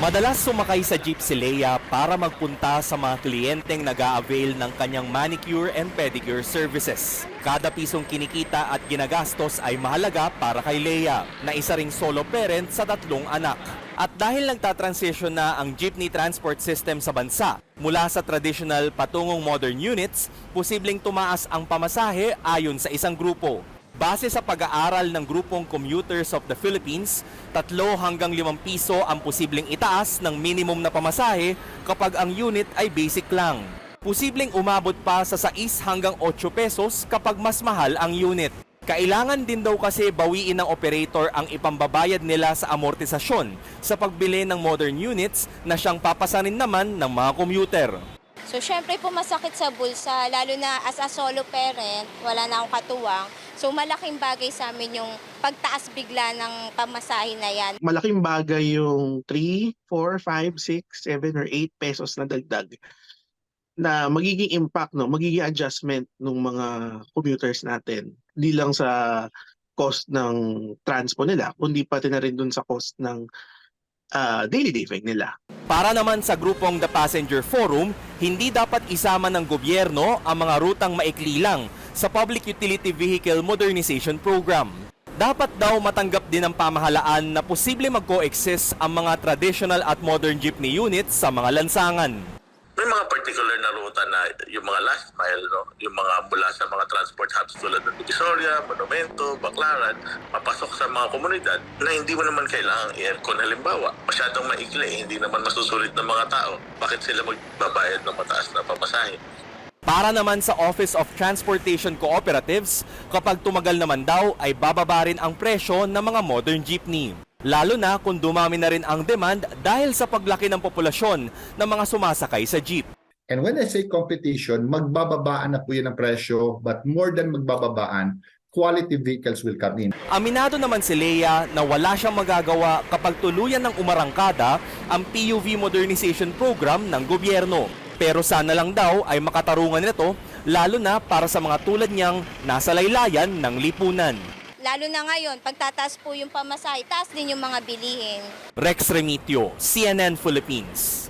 Madalas sumakay sa jeep si Leia para magpunta sa mga kliyenteng nag avail ng kanyang manicure and pedicure services. Kada pisong kinikita at ginagastos ay mahalaga para kay Leia, na isa ring solo parent sa tatlong anak. At dahil nagtatransition na ang jeepney transport system sa bansa mula sa traditional patungong modern units, posibleng tumaas ang pamasahe ayon sa isang grupo. Base sa pag-aaral ng grupong Commuters of the Philippines, tatlo hanggang limang piso ang posibleng itaas ng minimum na pamasahe kapag ang unit ay basic lang. Posibleng umabot pa sa 6 hanggang 8 pesos kapag mas mahal ang unit. Kailangan din daw kasi bawiin ng operator ang ipambabayad nila sa amortisasyon sa pagbili ng modern units na siyang papasanin naman ng mga commuter. So, syempre po masakit sa bulsa, lalo na as a solo parent, wala na akong katuwang. So, malaking bagay sa amin yung pagtaas bigla ng pamasahe na yan. malaking bagay yung 3, 4, 5, 6, 7, or 8 pesos na dagdag na magiging impact, no, magiging adjustment ng mga commuters natin. Hindi lang sa cost ng transpo nila, kundi pati na rin dun sa cost ng ah, daily living nila. Para naman sa grupong The Passenger Forum, hindi dapat isama ng gobyerno ang mga rutang maikli lang sa Public Utility Vehicle Modernization Program. Dapat daw matanggap din ng pamahalaan na posible mag-coexist ang mga traditional at modern jeepney units sa mga lansangan. May mga particular na ruta na yung mga last mile, no? yung mga mula sa mga transport hubs tulad ng Divisoria, Monumento, Baclaran, papasok sa mga komunidad na hindi mo naman kailangang aircon halimbawa. Masyadong maikli, hindi naman masusulit ng mga tao. Bakit sila magbabayad ng mataas na pamasahe? Para naman sa Office of Transportation Cooperatives, kapag tumagal naman daw ay bababa rin ang presyo ng mga modern jeepney. Lalo na kung dumami na rin ang demand dahil sa paglaki ng populasyon ng mga sumasakay sa jeep. And when I say competition, magbababaan na po yan ang presyo, but more than magbababaan, quality vehicles will come in. Aminado naman si Leia na wala siyang magagawa kapag tuluyan ng umarangkada ang PUV Modernization Program ng gobyerno. Pero sana lang daw ay makatarungan nito lalo na para sa mga tulad niyang nasa laylayan ng lipunan. Lalo na ngayon, pagtataas po yung pamasahe, taas din yung mga bilihin. Rex Remitio, CNN Philippines.